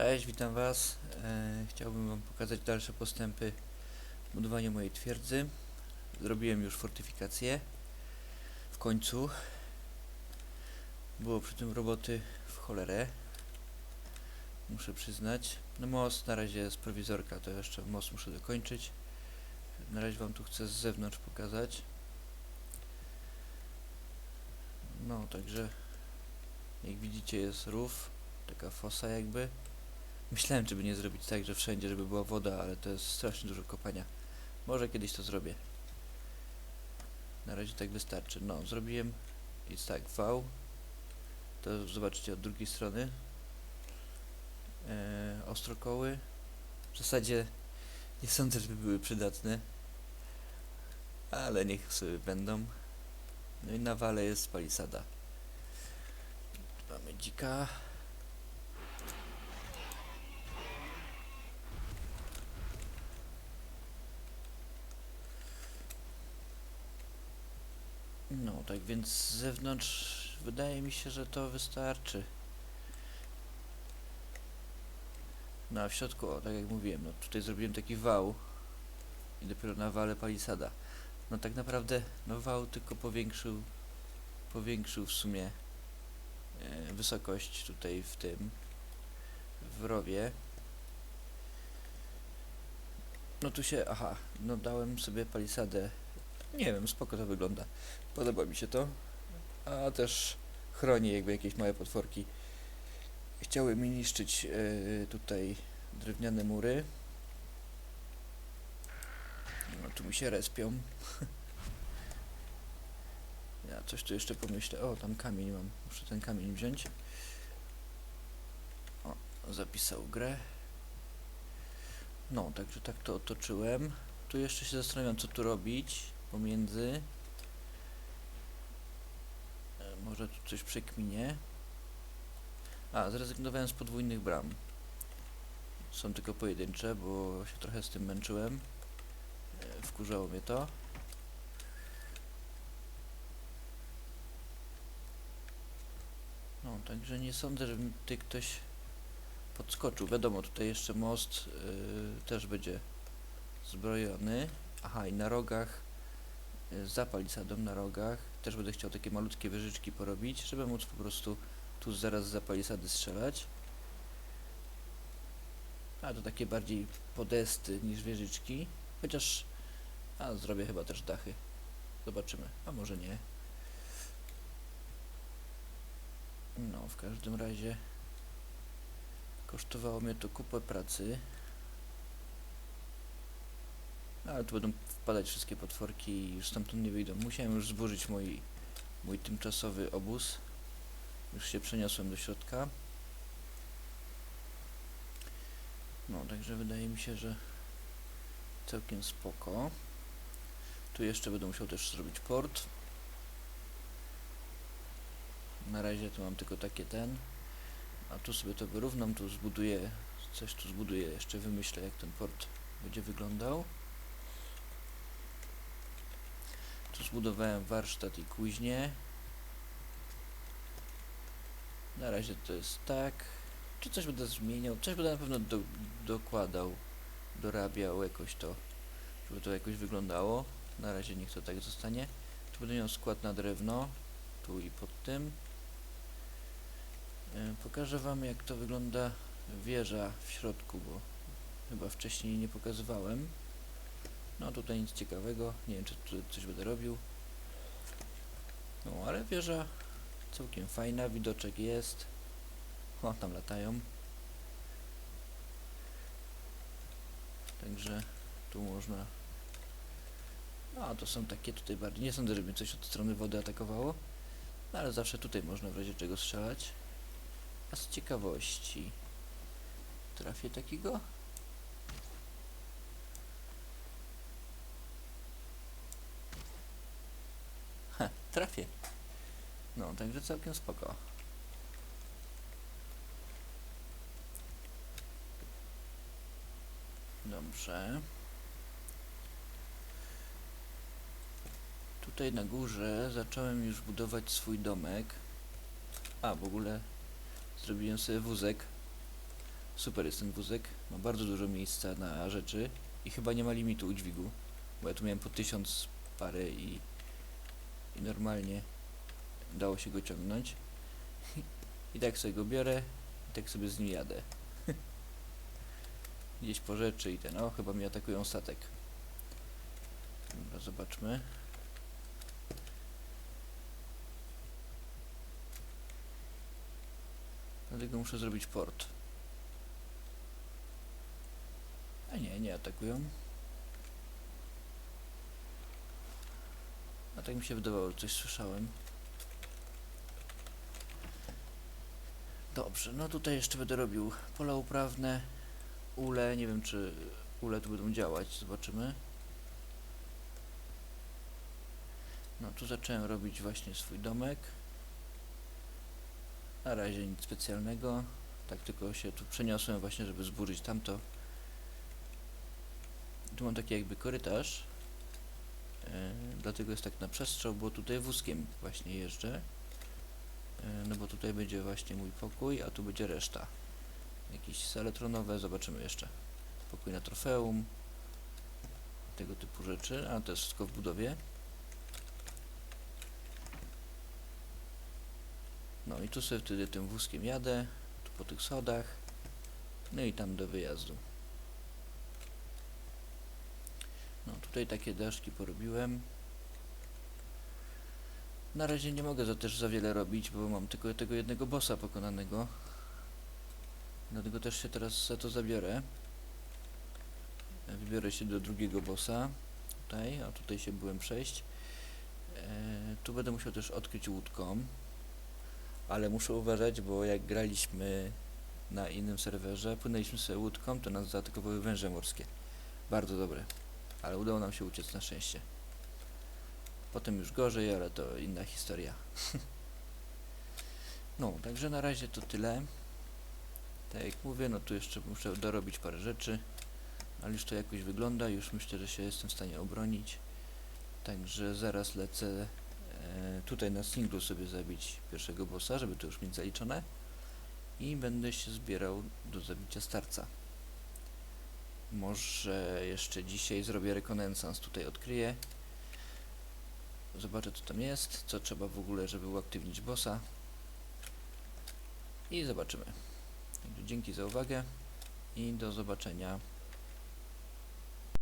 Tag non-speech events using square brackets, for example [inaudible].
Cześć, witam Was. E, chciałbym Wam pokazać dalsze postępy w budowaniu mojej twierdzy. Zrobiłem już fortyfikację. W końcu. Było przy tym roboty w cholerę. Muszę przyznać. No most na razie jest prowizorka, to jeszcze most muszę dokończyć. Na razie Wam tu chcę z zewnątrz pokazać. No, także jak widzicie jest rów, taka fosa jakby. Myślałem, czy by nie zrobić tak, że wszędzie, żeby była woda, ale to jest strasznie dużo kopania. Może kiedyś to zrobię. Na razie tak wystarczy. No, zrobiłem jest tak, wał. To zobaczycie od drugiej strony. E, ostrokoły. W zasadzie nie sądzę, żeby były przydatne. Ale niech sobie będą. No i na wale jest palisada. Mamy dzika. No, tak więc z zewnątrz wydaje mi się, że to wystarczy. No a w środku, o, tak jak mówiłem, no tutaj zrobiłem taki wał i dopiero na wale palisada. No tak naprawdę, no wał tylko powiększył, powiększył w sumie e, wysokość tutaj w tym, w rowie. No tu się, aha, no dałem sobie palisadę nie wiem, spoko to wygląda. Podoba mi się to. A też chroni jakby jakieś małe potworki. Chciały mi niszczyć e, tutaj drewniane mury. No tu mi się respią. [laughs] ja coś tu jeszcze pomyślę. O, tam kamień mam. Muszę ten kamień wziąć. O, zapisał grę. No, także tak to otoczyłem. Tu jeszcze się zastanawiam, co tu robić pomiędzy. Może tu coś przekminie. A, zrezygnowałem z podwójnych bram. Są tylko pojedyncze, bo się trochę z tym męczyłem. E, Wkurzało mnie to. No, także nie sądzę, żeby tutaj ktoś podskoczył. Wiadomo, tutaj jeszcze most y, też będzie zbrojony. Aha, i na rogach, za palisadą na rogach, też będę chciał takie malutkie wieżyczki porobić, żeby móc po prostu tu zaraz za palisady strzelać. A to takie bardziej podesty niż wieżyczki, chociaż, a zrobię chyba też dachy. Zobaczymy, a może nie. No, w każdym razie kosztowało mnie to kupę pracy. Ale tu będą wpadać wszystkie potworki i już stamtąd nie wyjdą. Musiałem już zburzyć mój, mój tymczasowy obóz. Już się przeniosłem do środka. No, także wydaje mi się, że całkiem spoko. Tu jeszcze będę musiał też zrobić port. Na razie tu mam tylko takie ten. A tu sobie to wyrównam, tu zbuduję, coś tu zbuduję, jeszcze wymyślę jak ten port będzie wyglądał. Tu zbudowałem warsztat i kuźnię. Na razie to jest tak. Czy coś będę zmieniał? Coś będę na pewno do, dokładał, dorabiał jakoś to, żeby to jakoś wyglądało. Na razie niech to tak zostanie. Tu będę miał skład na drewno, tu i pod tym. E, Pokażę Wam jak to wygląda wieża w środku, bo chyba wcześniej nie pokazywałem. No tutaj nic ciekawego, nie wiem czy tu coś będę robił. No ale wieża całkiem fajna, widoczek jest. O, tam latają. Także tu można... No to są takie tutaj bardziej, nie sądzę, żeby coś od strony wody atakowało. No ale zawsze tutaj można w razie czego strzelać. A z ciekawości trafię takiego? Trafię. No, także całkiem spoko. Dobrze. Tutaj na górze zacząłem już budować swój domek. A, w ogóle zrobiłem sobie wózek Super jest ten wózek, ma bardzo dużo miejsca na rzeczy i chyba nie ma limitu udźwigu, bo ja tu miałem po tysiąc parę i normalnie dało się go ciągnąć. I tak sobie go biorę i tak sobie z nim jadę. [laughs] Gdzieś po rzeczy i ten, o chyba mi atakują statek. Dobra, zobaczmy. Dlatego muszę zrobić port. A nie, nie atakują. Tak mi się wydawało, że coś słyszałem. Dobrze, no tutaj jeszcze będę robił pola uprawne, ule, nie wiem czy ule tu będą działać, zobaczymy. No tu zacząłem robić właśnie swój domek. Na razie nic specjalnego, tak tylko się tu przeniosłem właśnie, żeby zburzyć tamto. Tu mam taki jakby korytarz, dlatego jest tak na przestrzał, bo tutaj wózkiem właśnie jeżdżę. E, No bo tutaj będzie właśnie mój pokój, a tu będzie reszta. Jakieś sale tronowe, zobaczymy jeszcze. Pokój na trofeum. Tego typu rzeczy, a to jest wszystko w budowie. No i tu sobie wtedy tym wózkiem jadę, tu po tych schodach. No i tam do wyjazdu. No tutaj takie daszki porobiłem. Na razie nie mogę za też za wiele robić, bo mam tylko tego jednego bossa pokonanego. Dlatego też się teraz za to zabiorę. Wybiorę się do drugiego bossa. Tutaj, a tutaj się byłem przejść. E, tu będę musiał też odkryć łódką. Ale muszę uważać, bo jak graliśmy na innym serwerze, płynęliśmy sobie łódką, to nas zaatakowały węże morskie. Bardzo dobre. Ale udało nam się uciec na szczęście. Potem już gorzej, ale to inna historia. [laughs] no, także na razie to tyle. Tak jak mówię, no tu jeszcze muszę dorobić parę rzeczy, ale już to jakoś wygląda, już myślę, że się jestem w stanie obronić. Także zaraz lecę e, tutaj na singlu sobie zabić pierwszego bossa, żeby to już mieć zaliczone. I będę się zbierał do zabicia starca. Może jeszcze dzisiaj zrobię rekonesans, tutaj odkryję. Zobaczę co tam jest, co trzeba w ogóle, żeby uaktywnić bossa. I zobaczymy. Dzięki za uwagę i do zobaczenia